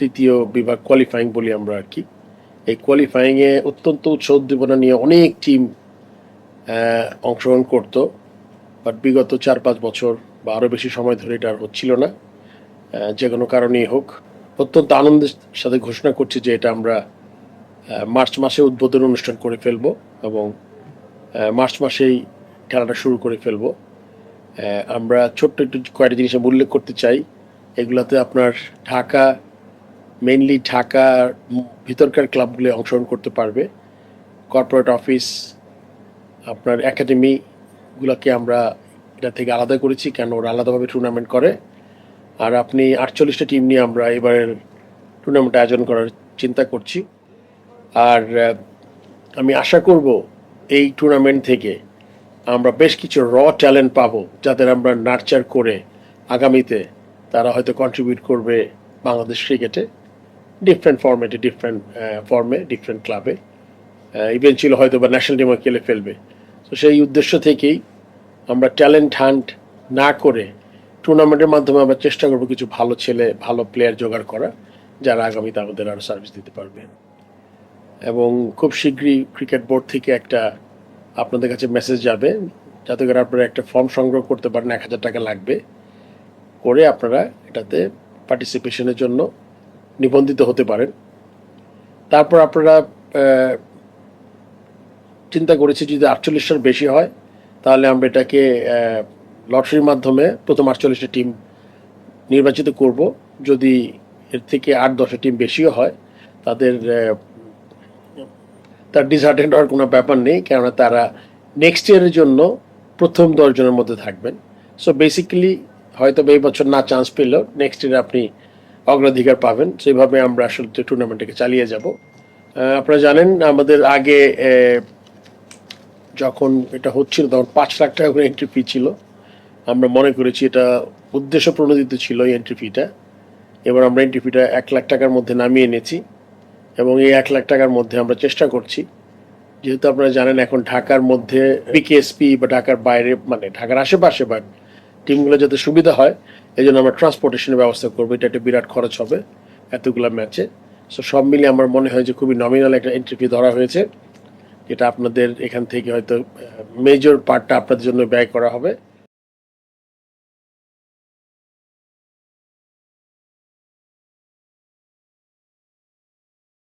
তৃতীয় বিভাগ কোয়ালিফাইং বলি আমরা আর কি। এই কোয়ালিফাইংয়ে অত্যন্ত উৎসাহ উদ্দীপনা নিয়ে অনেক টিম অংশগ্রহণ করতো। বাট বিগত চার পাঁচ বছর বা আরও বেশি সময় ধরে এটা আর হচ্ছিল না। যে কোনো কারণেই হোক। অত্যন্ত আনন্দের সাথে ঘোষণা করছি যে এটা আমরা মার্চ মাসে উদ্বোধন অনুষ্ঠান করে ফেলব এবং মার্চ মাসেই খেলাটা শুরু করে ফেলব। আমরা ছোট্ট একটু কয়েকটা জিনিস আমি উল্লেখ করতে চাই। এগুলাতে আপনার ঢাকা মেইনলি ঢাকার ভিতরকার ক্লাবগুলি অংশগ্রহণ করতে পারবে। কর্পোরেট অফিস আপনার একাডেমিগুলোকে আমরা এটা থেকে আলাদা করেছি কেন ওরা আলাদাভাবে টুর্নামেন্ট করে। আর আপনি আটচল্লিশটা টিম নিয়ে আমরা এবারের টুর্নামেন্ট আয়োজন করার চিন্তা করছি। আর আমি আশা করব এই টুর্নামেন্ট থেকে আমরা বেশ কিছু র ট্যালেন্ট পাবো যাদের আমরা নার্চার করে আগামীতে তারা হয়তো কন্ট্রিবিউট করবে বাংলাদেশ ক্রিকেটে ডিফারেন্ট ফর্মেটে ডিফারেন্ট ফর্মে ডিফারেন্ট ক্লাবে ইভেনচুয়ালি হয়তো বা ন্যাশনাল টিমে খেলে ফেলবে। তো সেই উদ্দেশ্য থেকেই আমরা ট্যালেন্ট হান্ট না করে টুর্নামেন্টের মাধ্যমে আমরা চেষ্টা করব কিছু ভালো ছেলে, ভালো প্লেয়ার জোগাড় করা, যারা আগামীতে আমাদের আরও সার্ভিস দিতে পারবে। এবং খুব শীঘ্রই ক্রিকেট বোর্ড থেকে একটা আপনাদের কাছে মেসেজ যাবে, যাতে করে আপনারা একটা ফর্ম সংগ্রহ করতে পারেন, এক হাজার টাকা লাগবে, করে আপনারা এটাতে পার্টিসিপেশনের জন্য নিবন্ধিত হতে পারেন। তারপর আপনারা চিন্তা করেছি যদি আটচল্লিশটার বেশি হয়, তাহলে আমরা এটাকে লটারির মাধ্যমে প্রথম আটচল্লিশটা টিম নির্বাচিত করব। যদি এর থেকে আট দশটা টিম বেশিও হয়, তাদের তার ডিসহার্টেন্ট হওয়ার কোনো ব্যাপার নেই, কেননা তারা নেক্সট ইয়ারের জন্য প্রথম দশজনের মধ্যে থাকবেন। সো বেসিক্যালি হয়তো এই বছর না চান্স পেলেও নেক্সট ইয়ারে আপনি অগ্রাধিকার পাবেন। সেইভাবে আমরা আসলে টুর্নামেন্টটাকে চালিয়ে যাব। আপনারা জানেন, আমাদের আগে যখন এটা হচ্ছিল, তখন পাঁচ লাখ টাকা করে এন্ট্রি ফি ছিল। আমরা মনে করেছি এটা উদ্দেশ্য প্রণোদিত ছিল এই এন্ট্রি ফিটা এবার আমরা এন্ট্রি ফিটা এক লাখ টাকার মধ্যে নামিয়ে এনেছি এবং এই এক লাখ টাকার মধ্যে আমরা চেষ্টা করছি। যেহেতু আপনারা জানেন, এখন ঢাকার মধ্যে বিকেএসপি বা ঢাকার বাইরে মানে ঢাকার আশেপাশে বা টিমগুলো যাতে সুবিধা হয় এই জন্য আমরা ট্রান্সপোর্টেশনের ব্যবস্থা করব। এটা একটা বিরাট খরচ হবে এতগুলো ম্যাচে সো সব মিলে আমার মনে হয় যে খুবই নমিনাল একটা এন্ট্রি ফি ধরা হয়েছে, যেটা আপনাদের এখান থেকে হয়তো মেজর পার্টটা আপনাদের জন্য ব্যয় করা হবে।